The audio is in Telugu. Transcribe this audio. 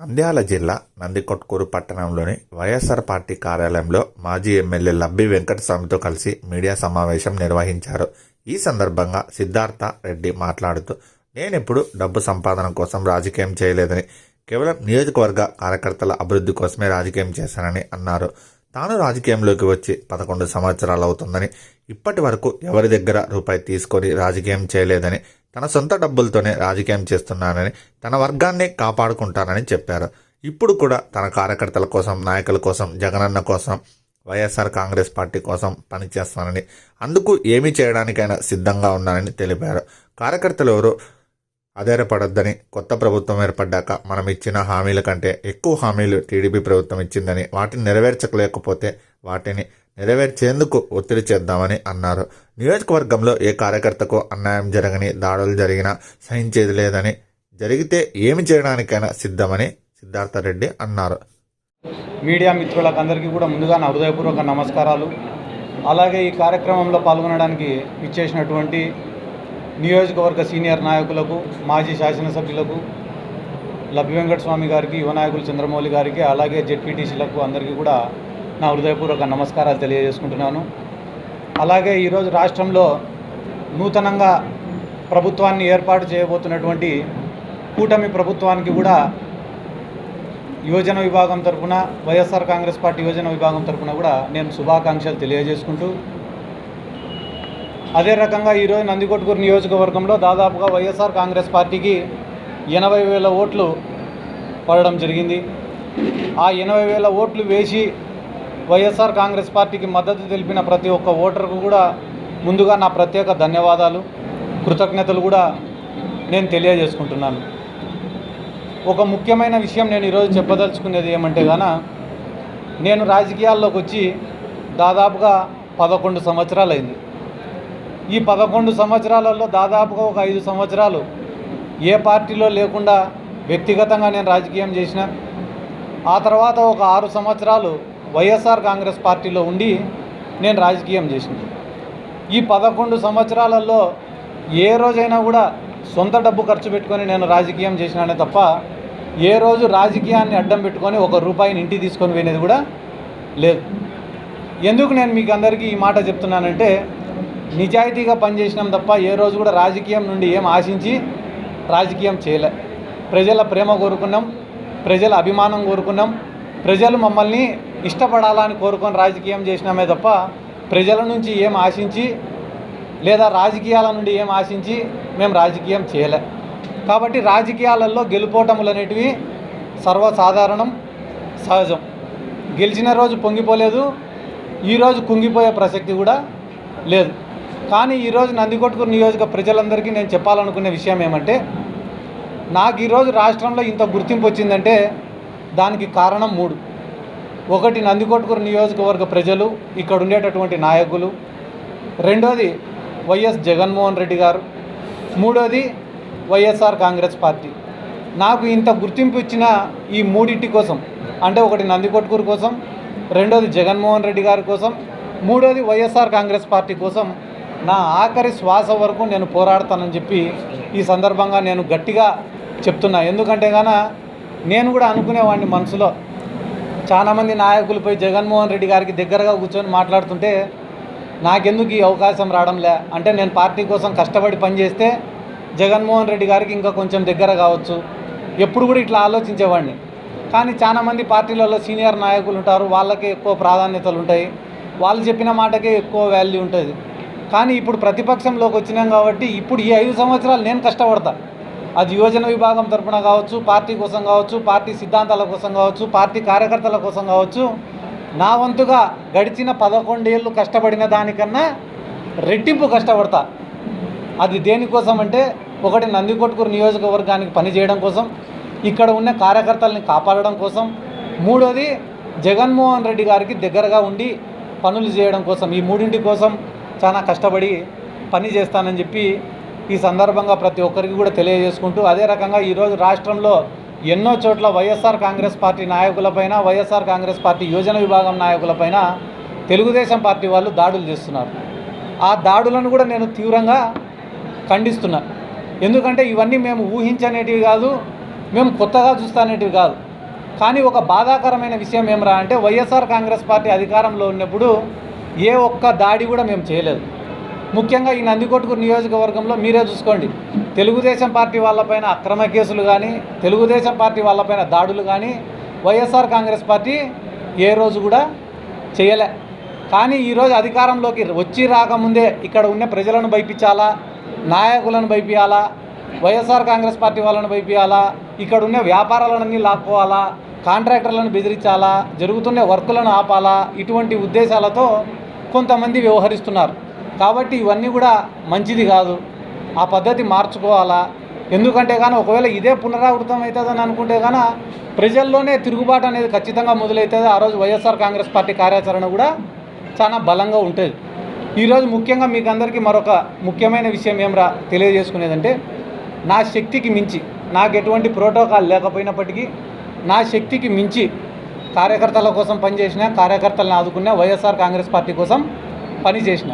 నంద్యాల జిల్లా నందికొట్కూరు పట్టణంలోని వైఎస్ఆర్ పార్టీ కార్యాలయంలో మాజీ ఎమ్మెల్యే లబ్బి వెంకటస్వామితో కలిసి మీడియా సమావేశం నిర్వహించారు. ఈ సందర్భంగా సిద్ధార్థ రెడ్డి మాట్లాడుతూ నేనెప్పుడు డబ్బు సంపాదన కోసం రాజకీయం చేయలేదని కేవలం నియోజకవర్గ కార్యకర్తల అభివృద్ధి కోసమే రాజకీయం చేశానని అన్నారు. తాను రాజకీయంలోకి వచ్చి పదకొండు సంవత్సరాలు అవుతుందని ఇప్పటి వరకు ఎవరి దగ్గర రూపాయి తీసుకొని రాజకీయం చేయలేదని తన సొంత డబ్బులతోనే రాజకీయం చేస్తున్నానని తన వర్గాన్ని కాపాడుకుంటానని చెప్పారు. ఇప్పుడు కూడా తన కార్యకర్తల కోసం నాయకుల కోసం జగనన్న కోసం వైఎస్ఆర్ కాంగ్రెస్ పార్టీ కోసం పనిచేస్తానని అందుకు ఏమి చేయడానికైనా సిద్ధంగా ఉన్నానని తెలిపారు. కార్యకర్తలు ఎవరు ఆధారపడొద్దని కొత్త ప్రభుత్వం ఏర్పడ్డాక మనం ఇచ్చిన హామీల కంటే ఎక్కువ హామీలు టీడీపీ ప్రభుత్వం ఇచ్చిందని వాటిని నెరవేర్చలేకపోతే వాటిని నెరవేర్చేందుకు ఒత్తిడి చేద్దామని అన్నారు. నియోజకవర్గంలో ఏ కార్యకర్తకు అన్యాయం జరగని దాడులు జరిగినా సహించేది లేదని జరిగితే ఏమి చేయడానికైనా సిద్ధమని సిద్ధార్థరెడ్డి అన్నారు. మీడియా మిత్రులకు అందరికీ కూడా ముందుగా నా హృదయపూర్వక నమస్కారాలు. అలాగే ఈ కార్యక్రమంలో పాల్గొనడానికి ఇచ్చేసినటువంటి నియోజకవర్గ సీనియర్ నాయకులకు మాజీ శాసనసభ్యులకు లభ్య వెంకట గారికి యువ నాయకులు చంద్రమౌళి గారికి అలాగే జెడ్పీటీసీలకు అందరికీ కూడా నా హృదయపూర్వక నమస్కారాలు తెలియజేసుకుంటున్నాను. అలాగే ఈరోజు రాష్ట్రంలో నూతనంగా ప్రభుత్వాన్ని ఏర్పాటు చేయబోతున్నటువంటి కూటమి ప్రభుత్వానికి కూడా యువజన విభాగం తరఫున వైఎస్ఆర్ కాంగ్రెస్ పార్టీ యువజన విభాగం తరఫున కూడా నేను శుభాకాంక్షలు తెలియజేసుకుంటూ అదే రకంగా ఈరోజు నందికొట్కూరు నియోజకవర్గంలో దాదాపుగా వైఎస్ఆర్ కాంగ్రెస్ పార్టీకి ఎనభై వేల ఓట్లు పడడం జరిగింది. ఆ ఎనభై వేల ఓట్లు వేసి వైఎస్ఆర్ కాంగ్రెస్ పార్టీకి మద్దతు తెలిపిన ప్రతి ఒక్క ఓటర్కు కూడా ముందుగా నా ప్రత్యేక ధన్యవాదాలు కృతజ్ఞతలు కూడా నేను తెలియజేసుకుంటున్నాను. ఒక ముఖ్యమైన విషయం నేను ఈరోజు చెప్పదలుచుకునేది ఏమంటే గాన నేను రాజకీయాల్లోకి వచ్చి దాదాపుగా పదకొండు సంవత్సరాలు అయింది ఈ పదకొండు సంవత్సరాలలో దాదాపుగా ఒక ఐదు సంవత్సరాలు ఏ పార్టీలో లేకుండా వ్యక్తిగతంగా నేను రాజకీయం చేసిన ఆ తర్వాత ఒక ఆరు సంవత్సరాలు వైఎస్ఆర్ కాంగ్రెస్ పార్టీలో ఉండి నేను రాజకీయం చేసింది. ఈ పదకొండు సంవత్సరాలలో ఏ రోజైనా కూడా సొంత డబ్బు ఖర్చు పెట్టుకొని నేను రాజకీయం చేసినానే తప్ప ఏ రోజు రాజకీయాన్ని అడ్డం పెట్టుకొని ఒక రూపాయిని ఇంటికి తీసుకొని పోయినది కూడా లేదు. ఎందుకు నేను మీకు అందరికీ ఈ మాట చెప్తున్నానంటే నిజాయితీగా పనిచేసినాం తప్ప ఏ రోజు కూడా రాజకీయం నుండి ఏం ఆశించి రాజకీయం చేయలే. ప్రజల ప్రేమ కోరుకున్నాం ప్రజల అభిమానం కోరుకున్నాం ప్రజలు మమ్మల్ని ఇష్టపడాలని కోరుకొని రాజకీయం చేసినామే తప్ప ప్రజల నుంచి ఏం ఆశించి లేదా రాజకీయాల నుండి ఏం ఆశించి మేము రాజకీయం చేయలే. కాబట్టి రాజకీయాలలో గెలుపోటములు అనేటివి సర్వసాధారణం సహజం. గెలిచిన రోజు పొంగిపోలేదు ఈరోజు కుంగిపోయే ప్రసక్తి కూడా లేదు. కానీ ఈరోజు నందికొట్కూరు నియోజక ప్రజలందరికీ నేను చెప్పాలనుకునే విషయం ఏమంటే నాకు ఈరోజు రాష్ట్రంలో ఇంత గుర్తింపు వచ్చిందంటే దానికి కారణం మూడు. ఒకటి నందికొట్కూరు నియోజకవర్గ ప్రజలు ఇక్కడ ఉండేటటువంటి నాయకులు. రెండోది వైఎస్ జగన్మోహన్ రెడ్డి గారు. మూడోది వైఎస్ఆర్ కాంగ్రెస్ పార్టీ. నాకు ఇంత గుర్తింపు ఇచ్చిన ఈ మూడింటి కోసం అంటే ఒకటి నందికొట్కూరు కోసం రెండోది జగన్మోహన్ రెడ్డి గారి కోసం మూడోది వైఎస్ఆర్ కాంగ్రెస్ పార్టీ కోసం నా ఆఖరి శ్వాస వరకు నేను పోరాడతానని చెప్పి ఈ సందర్భంగా నేను గట్టిగా చెప్తున్నా. ఎందుకంటే గాన నేను కూడా అనుకునేవాడిని మనసులో. చాలామంది నాయకులపై జగన్మోహన్ రెడ్డి గారికి దగ్గరగా కూర్చొని మాట్లాడుతుంటే నాకెందుకు ఈ అవకాశం రావడంలే? అంటే నేను పార్టీ కోసం కష్టపడి పనిచేస్తే జగన్మోహన్ రెడ్డి గారికి ఇంకా కొంచెం దగ్గర కావచ్చు. ఎప్పుడు కూడా ఇట్లా ఆలోచించేవాడిని. కానీ చాలామంది పార్టీలలో సీనియర్ నాయకులు ఉంటారు వాళ్ళకే ఎక్కువ ప్రాధాన్యతలు ఉంటాయి. వాళ్ళు చెప్పిన మాటకే ఎక్కువ వాల్యూ ఉంటుంది. కానీ ఇప్పుడు ప్రతిపక్షంలోకి వచ్చినాం కాబట్టి ఇప్పుడు ఈ ఐదు సంవత్సరాలు నేను కష్టపడతా. అది యువజన విభాగం తరఫున కావచ్చు పార్టీ కోసం కావచ్చు పార్టీ సిద్ధాంతాల కోసం కావచ్చు పార్టీ కార్యకర్తల కోసం కావచ్చు నా వంతుగా గడిచిన పదకొండేళ్ళు కష్టపడిన దానికన్నా రెట్టింపు కష్టపడతా. అది దేనికోసం అంటే ఒకటి నందికొట్కూరు నియోజకవర్గానికి పనిచేయడం కోసం ఇక్కడ ఉన్న కార్యకర్తల్ని కాపాడడం కోసం మూడోది జగన్మోహన్ రెడ్డి గారికి దగ్గరగా ఉండి పనులు చేయడం కోసం ఈ మూడింటి కోసం చాలా కష్టపడి పని చేస్తానని చెప్పి ఈ సందర్భంగా ప్రతి ఒక్కరికి కూడా తెలియజేసుకుంటూ అదే రకంగా ఈరోజు రాష్ట్రంలో ఎన్నో చోట్ల వైఎస్ఆర్ కాంగ్రెస్ పార్టీ నాయకులపైన వైఎస్ఆర్ కాంగ్రెస్ పార్టీ యోజన విభాగం నాయకులపైన తెలుగుదేశం పార్టీ వాళ్ళు దాడులు చేస్తున్నారు. ఆ దాడులను కూడా నేను తీవ్రంగా ఖండిస్తున్నా. ఎందుకంటే ఇవన్నీ మేము ఊహించనేటివి కాదు మేము కొత్తగా చూస్తానేటివి కాదు. కానీ ఒక బాధాకరమైన విషయం ఏమరా అంటే వైఎస్ఆర్ కాంగ్రెస్ పార్టీ అధికారంలో ఉన్నప్పుడు ఏ ఒక్క దాడి కూడా మేము చేయలేదు. ముఖ్యంగా ఈ నందికొట్టుకు నియోజకవర్గంలో మీరే చూసుకోండి. తెలుగుదేశం పార్టీ వాళ్ళపైన అక్రమ కేసులు కానీ తెలుగుదేశం పార్టీ వాళ్ళపైన దాడులు కానీ వైఎస్ఆర్ కాంగ్రెస్ పార్టీ ఏ రోజు కూడా చేయలే. కానీ ఈరోజు అధికారంలోకి వచ్చి రాకముందే ఇక్కడ ఉన్న ప్రజలను భయపించాలా నాయకులను భయపించాలా వైఎస్ఆర్ కాంగ్రెస్ పార్టీ వాళ్ళని భయపించాలా ఇక్కడ ఉన్న వ్యాపారాలన్నీ లాక్కోవాలా కాంట్రాక్టర్లను బెదిరించాలా జరుగుతున్న వర్కులను ఆపాలా ఇటువంటి ఉద్దేశాలతో కొంతమంది వ్యవహరిస్తున్నారు. కాబట్టి ఇవన్నీ కూడా మంచిది కాదు. ఆ పద్ధతి మార్చుకోవాలా? ఎందుకంటే కానీ ఒకవేళ ఇదే పునరావృతం అవుతుందని అనుకుంటే కానీ ప్రజల్లోనే తిరుగుబాటు అనేది ఖచ్చితంగా మొదలవుతుంది ఆ రోజు వైఎస్ఆర్ కాంగ్రెస్ పార్టీ కార్యాచరణ కూడా చాలా బలంగా ఉంటుంది. ఈరోజు ముఖ్యంగా మీకు అందరికీ మరొక ముఖ్యమైన విషయం ఏమరా తెలియజేసుకునేదంటే నా శక్తికి మించి నాకు ఎటువంటి ప్రోటోకాల్ లేకపోయినప్పటికీ నా శక్తికి మించి కార్యకర్తల కోసం పనిచేసిన కార్యకర్తలను ఆదుకున్న వైఎస్ఆర్ కాంగ్రెస్ పార్టీ కోసం పనిచేసిన.